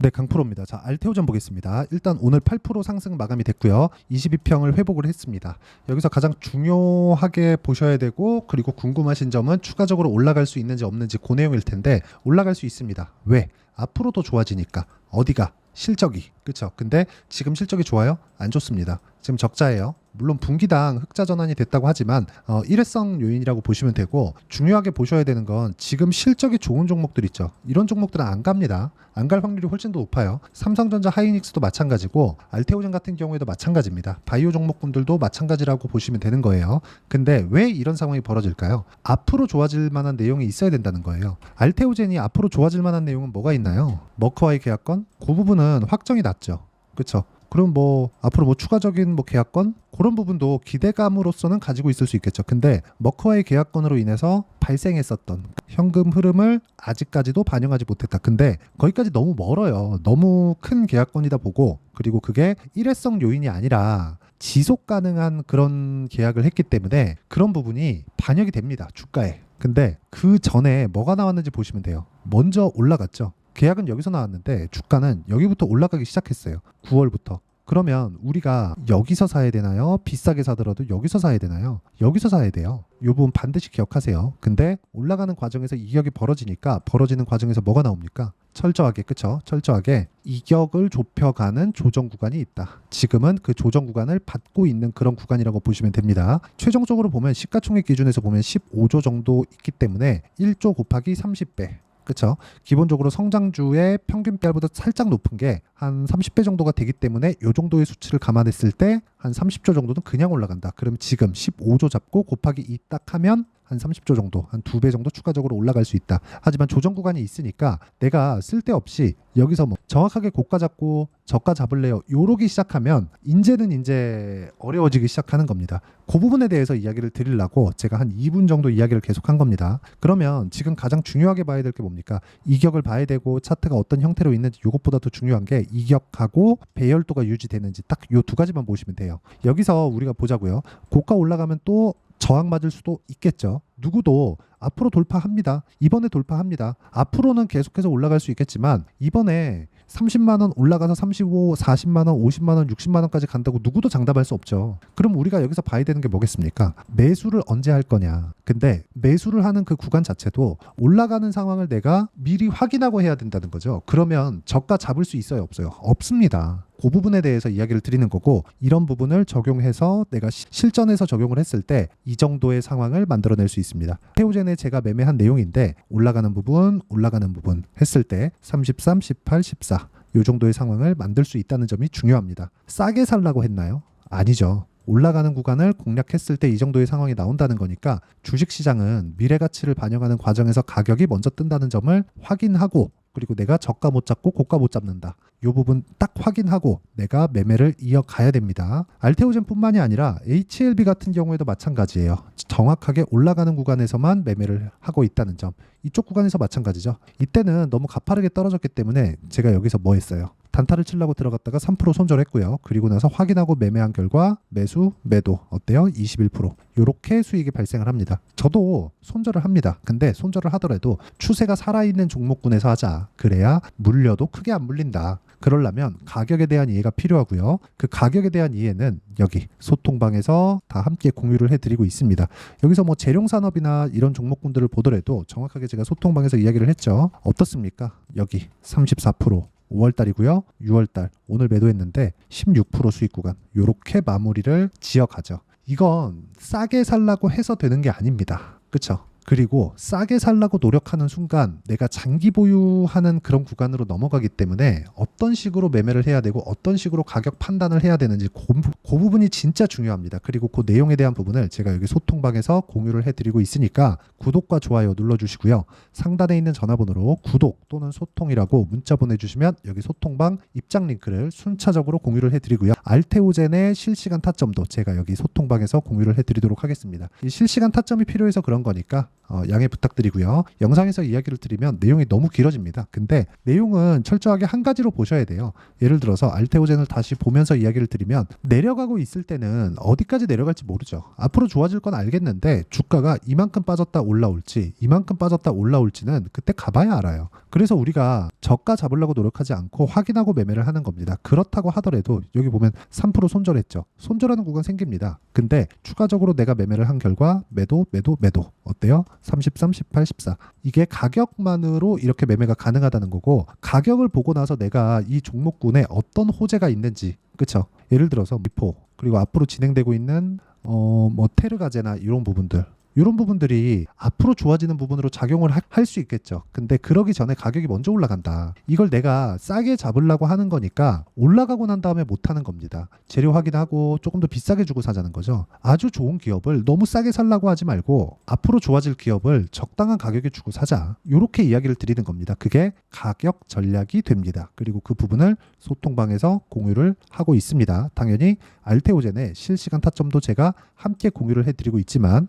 네, 강프로입니다. 자, 알테오전 보겠습니다. 일단 오늘 8% 상승 마감이 됐고요. 22평을 회복을 했습니다. 여기서 가장 중요하게 보셔야 되고 그리고 궁금하신 점은 추가적으로 올라갈 수 있는지 없는지 그 내용일 텐데 올라갈 수 있습니다. 왜? 앞으로 더 좋아지니까. 어디가? 실적이. 그렇죠? 근데 지금 실적이 좋아요? 안 좋습니다. 지금 적자예요. 물론 분기당 흑자 전환이 됐다고 하지만 어, 일회성 요인이라고 보시면 되고 중요하게 보셔야 되는 건 지금 실적이 좋은 종목들 있죠. 이런 종목들은 안 갑니다. 안 갈 확률이 훨씬 더 높아요. 삼성전자 하이닉스도 마찬가지고 알테오젠 같은 경우에도 마찬가지입니다. 바이오 종목군들도 마찬가지라고 보시면 되는 거예요. 근데 왜 이런 상황이 벌어질까요? 앞으로 좋아질 만한 내용이 있어야 된다는 거예요. 알테오젠이 앞으로 좋아질 만한 내용은 뭐가 있나요? 머커와의 계약건? 그 부분은 확정이 났죠. 그렇죠? 그럼 뭐 앞으로 뭐 추가적인 뭐 계약건 그런 부분도 기대감으로서는 가지고 있을 수 있겠죠. 근데 머커와의 계약건으로 인해서 발생했었던 현금 흐름을 아직까지도 반영하지 못했다. 근데 거기까지 너무 멀어요. 너무 큰 계약건이다 보고 그리고 그게 일회성 요인이 아니라 지속 가능한 그런 계약을 했기 때문에 그런 부분이 반영이 됩니다. 주가에. 근데 그 전에 뭐가 나왔는지 보시면 돼요. 먼저 올라갔죠. 계약은 여기서 나왔는데 주가는 여기부터 올라가기 시작했어요. 9월부터. 그러면 우리가 여기서 사야 되나요? 비싸게 사더라도 여기서 사야 되나요? 여기서 사야 돼요. 요 부분 반드시 기억하세요. 근데 올라가는 과정에서 이격이 벌어지니까 벌어지는 과정에서 뭐가 나옵니까? 철저하게 그쵸? 철저하게 이격을 좁혀가는 조정 구간이 있다. 지금은 그 조정 구간을 받고 있는 그런 구간이라고 보시면 됩니다. 최종적으로 보면 시가총액 기준에서 보면 15조 정도 있기 때문에 1조 곱하기 30배 그렇죠. 기본적으로 성장주의 평균 PR보다 살짝 높은 게 한 30배 정도가 되기 때문에 이 정도의 수치를 감안했을 때 한 30조 정도는 그냥 올라간다. 그럼 지금 15조 잡고 곱하기 2 딱 하면 한 30조 정도, 한 두 배 정도 추가적으로 올라갈 수 있다. 하지만 조정 구간이 있으니까 내가 쓸데없이 여기서 뭐 정확하게 고가 잡고 저가 잡을래요. 요러기 시작하면 이제는 이제 어려워지기 시작하는 겁니다. 그 부분에 대해서 이야기를 드리려고 제가 한 2분 정도 이야기를 계속한 겁니다. 그러면 지금 가장 중요하게 봐야 될 게 뭡니까? 이격을 봐야 되고 차트가 어떤 형태로 있는지 이것보다 더 중요한 게 이격하고 배열도가 유지되는지 딱 요 두 가지만 보시면 돼요. 여기서 우리가 보자고요. 고가 올라가면 또 저항 맞을 수도 있겠죠. 누구도 앞으로 돌파합니다. 이번에 돌파합니다. 앞으로는 계속해서 올라갈 수 있겠지만 이번에 30만 원 올라가서 35, 40만 원, 50만 원, 60만 원까지 간다고 누구도 장담할 수 없죠. 그럼 우리가 여기서 봐야 되는 게 뭐겠습니까? 매수를 언제 할 거냐. 근데 매수를 하는 그 구간 자체도 올라가는 상황을 내가 미리 확인하고 해야 된다는 거죠. 그러면 저가 잡을 수 있어요, 없어요? 없습니다. 그 부분에 대해서 이야기를 드리는 거고 이런 부분을 적용해서 내가 시- 실전에서 적용을 했을 때 이 정도의 상황을 만들어낼 수 있습니다. 헤오젠에 제가 매매한 내용인데 올라가는 부분, 올라가는 부분 했을 때 33, 18, 14 요 정도의 상황을 만들 수 있다는 점이 중요합니다. 싸게 살라고 했나요? 아니죠. 올라가는 구간을 공략했을 때 이 정도의 상황이 나온다는 거니까 주식 시장은 미래 가치를 반영하는 과정에서 가격이 먼저 뜬다는 점을 확인하고 그리고 내가 저가 못 잡고 고가 못 잡는다. 요 부분 딱 확인하고 내가 매매를 이어가야 됩니다. 알테오젠뿐만이 아니라 HLB 같은 경우에도 마찬가지예요. 정확하게 올라가는 구간에서만 매매를 하고 있다는 점. 이쪽 구간에서 마찬가지죠. 이때는 너무 가파르게 떨어졌기 때문에 제가 여기서 뭐 했어요? 단타를 치려고 들어갔다가 3% 손절했고요. 그리고 나서 확인하고 매매한 결과 매수, 매도 어때요? 21%. 요렇게 수익이 발생을 합니다. 저도 손절을 합니다. 근데 손절을 하더라도 추세가 살아있는 종목군에서 하자. 그래야 물려도 크게 안 물린다. 그러려면 가격에 대한 이해가 필요하고요. 그 가격에 대한 이해는 여기 소통방에서 다 함께 공유를 해드리고 있습니다. 여기서 뭐 재룡산업이나 이런 종목군들을 보더라도 정확하게 제가 소통방에서 이야기를 했죠. 어떻습니까? 여기 34% 5월달이고요. 6월달 오늘 매도했는데 16% 수익 구간 요렇게 마무리를 지어가죠. 이건 싸게 살라고 해서 되는 게 아닙니다. 그쵸? 그리고 싸게 살라고 노력하는 순간 내가 장기 보유하는 그런 구간으로 넘어가기 때문에 어떤 식으로 매매를 해야 되고 어떤 식으로 가격 판단을 해야 되는지 그, 부- 그 부분이 진짜 중요합니다. 그리고 그 내용에 대한 부분을 제가 여기 소통방에서 공유를 해드리고 있으니까 구독과 좋아요 눌러주시고요. 상단에 있는 전화번호로 구독 또는 소통이라고 문자 보내주시면 여기 소통방 입장 링크를 순차적으로 공유를 해드리고요. 알테오젠의 실시간 타점도 제가 여기 소통방에서 공유를 해드리도록 하겠습니다. 이 실시간 타점이 필요해서 그런 거니까 어, 양해 부탁드리고요. 영상에서 이야기를 드리면 내용이 너무 길어집니다. 근데 내용은 철저하게 한 가지로 보셔야 돼요. 예를 들어서 알테오젠을 다시 보면서 이야기를 드리면 내려가고 있을 때는 어디까지 내려갈지 모르죠. 앞으로 좋아질 건 알겠는데 주가가 이만큼 빠졌다 올라올지 이만큼 빠졌다 올라올지는 그때 가봐야 알아요. 그래서 우리가 저가 잡으려고 노력하지 않고 확인하고 매매를 하는 겁니다. 그렇다고 하더라도 여기 보면 3% 손절했죠. 손절하는 구간 생깁니다. 근데 추가적으로 내가 매매를 한 결과 매도, 매도, 매도 어때요? 33, 18, 14 이게 가격만으로 이렇게 매매가 가능하다는 거고 가격을 보고 나서 내가 이 종목군에 어떤 호재가 있는지 그쵸? 예를 들어서 미포 그리고 앞으로 진행되고 있는 어 뭐 테르가제나 이런 부분들 이런 부분들이 앞으로 좋아지는 부분으로 작용을 할 수 있겠죠. 근데 그러기 전에 가격이 먼저 올라간다. 이걸 내가 싸게 잡으려고 하는 거니까 올라가고 난 다음에 못 하는 겁니다. 재료 확인하고 조금 더 비싸게 주고 사자는 거죠. 아주 좋은 기업을 너무 싸게 살라고 하지 말고 앞으로 좋아질 기업을 적당한 가격에 주고 사자. 이렇게 이야기를 드리는 겁니다. 그게 가격 전략이 됩니다. 그리고 그 부분을 소통방에서 공유를 하고 있습니다. 당연히 알테오젠의 실시간 타점도 제가 함께 공유를 해드리고 있지만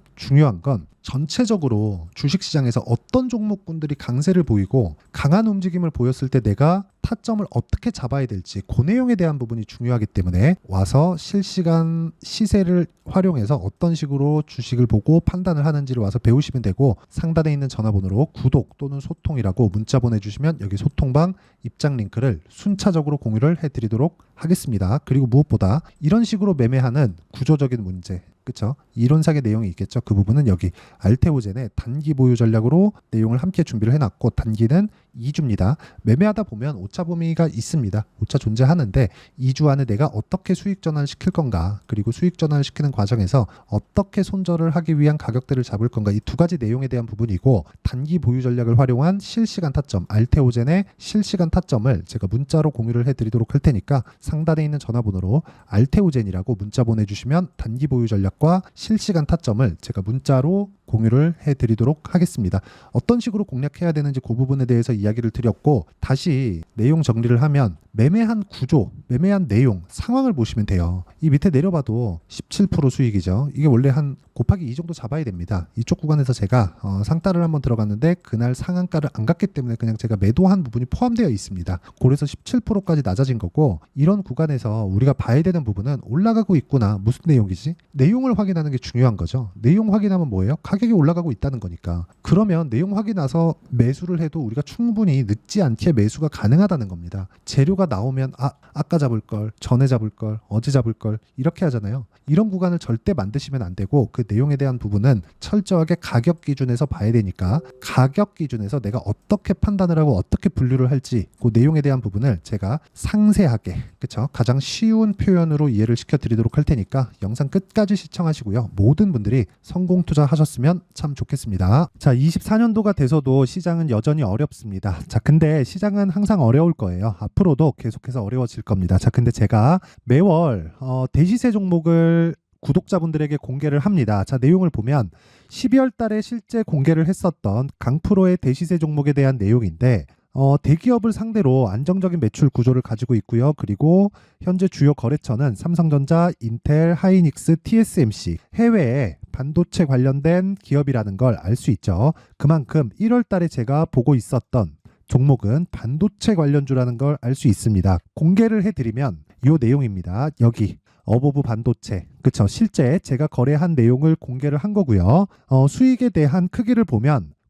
중요한 건 전체적으로 주식시장에서 어떤 종목군들이 강세를 보이고 강한 움직임을 보였을 때 내가 타점을 어떻게 잡아야 될지 그 내용에 대한 부분이 중요하기 때문에 와서 실시간 시세를 활용해서 어떤 식으로 주식을 보고 판단을 하는지를 와서 배우시면 되고 상단에 있는 전화번호로 구독 또는 소통이라고 문자 보내주시면 여기 소통방 입장 링크를 순차적으로 공유를 해드리도록 하겠습니다. 그리고 무엇보다 이런 식으로 매매하는 구조적인 문제 그쵸? 이론상의 내용이 있겠죠. 그 부분은 여기 알테오젠의 단기 보유 전략으로 내용을 함께 준비를 해놨고 단기는 2주입니다. 매매하다 보면 오차 범위가 있습니다. 오차 존재하는데 2주 안에 내가 어떻게 수익 전환을 시킬 건가 그리고 수익 전환을 시키는 과정에서 어떻게 손절을 하기 위한 가격대를 잡을 건가 이 두 가지 내용에 대한 부분이고 단기 보유 전략을 활용한 실시간 타점 알테오젠의 실시간 타점을 제가 문자로 공유를 해드리도록 할 테니까 상단에 있는 전화번호로 알테오젠이라고 문자 보내주시면 단기 보유 전략과 실시간 타점을 제가 문자로 공유를 해드리도록 하겠습니다. 어떤 식으로 공략해야 되는지 그 부분에 대해서 이야기를 드렸고 다시 내용 정리를 하면 매매한 구조, 매매한 내용, 상황을 보시면 돼요. 이 밑에 내려봐도 17% 수익이죠. 이게 원래 한 곱하기 2 정도 잡아야 됩니다. 이쪽 구간에서 제가 어, 상따를 한번 들어갔는데 그날 상한가를 안 갔기 때문에 그냥 제가 매도한 부분이 포함되어 있습니다. 그래서 17%까지 낮아진 거고 이런 구간에서 우리가 봐야 되는 부분은 올라가고 있구나. 무슨 내용이지? 내용을 확인하는 게 중요한 거죠. 내용 확인하면 뭐예요? 가격이 올라가고 있다는 거니까. 그러면 내용 확인해서 매수를 해도 우리가 충분히 늦지 않게 매수가 가능하다는 겁니다. 재료가 나오면 아 아까 잡을 걸 전에 잡을 걸 어제 잡을 걸 이렇게 하잖아요. 이런 구간을 절대 만드시면 안 되고 그 내용에 대한 부분은 철저하게 가격 기준에서 봐야 되니까 가격 기준에서 내가 어떻게 판단을 하고 어떻게 분류를 할지 그 내용에 대한 부분을 제가 상세하게 그쵸 가장 쉬운 표현으로 이해를 시켜드리도록 할 테니까 영상 끝까지 시청하시고요 모든 분들이 성공 투자하셨으면 참 좋겠습니다. 자 24년도가 돼서도 시장은 여전히 어렵습니다. 자 근데 시장은 항상 어려울 거예요. 앞으로도 계속해서 어려워질 겁니다. 자 근데 제가 매월 어, 대시세 종목을 구독자분들에게 공개를 합니다. 자, 내용을 보면 12월 달에 실제 공개를 했었던 강프로의 대시세 종목에 대한 내용인데 어, 대기업을 상대로 안정적인 매출 구조를 가지고 있고요. 그리고 현재 주요 거래처는 삼성전자, 인텔, 하이닉스, TSMC 해외에 반도체 관련된 기업이라는 걸 알 수 있죠. 그만큼 1월 달에 제가 보고 있었던 종목은 반도체 관련주라는 걸 알 수 있습니다. 공개를 해드리면 이 내용입니다. 여기 어버브 반도체 그쵸 실제 제가 거래한 내용을 공개를 한 거고요 어, 수익에 대한 크기를 보면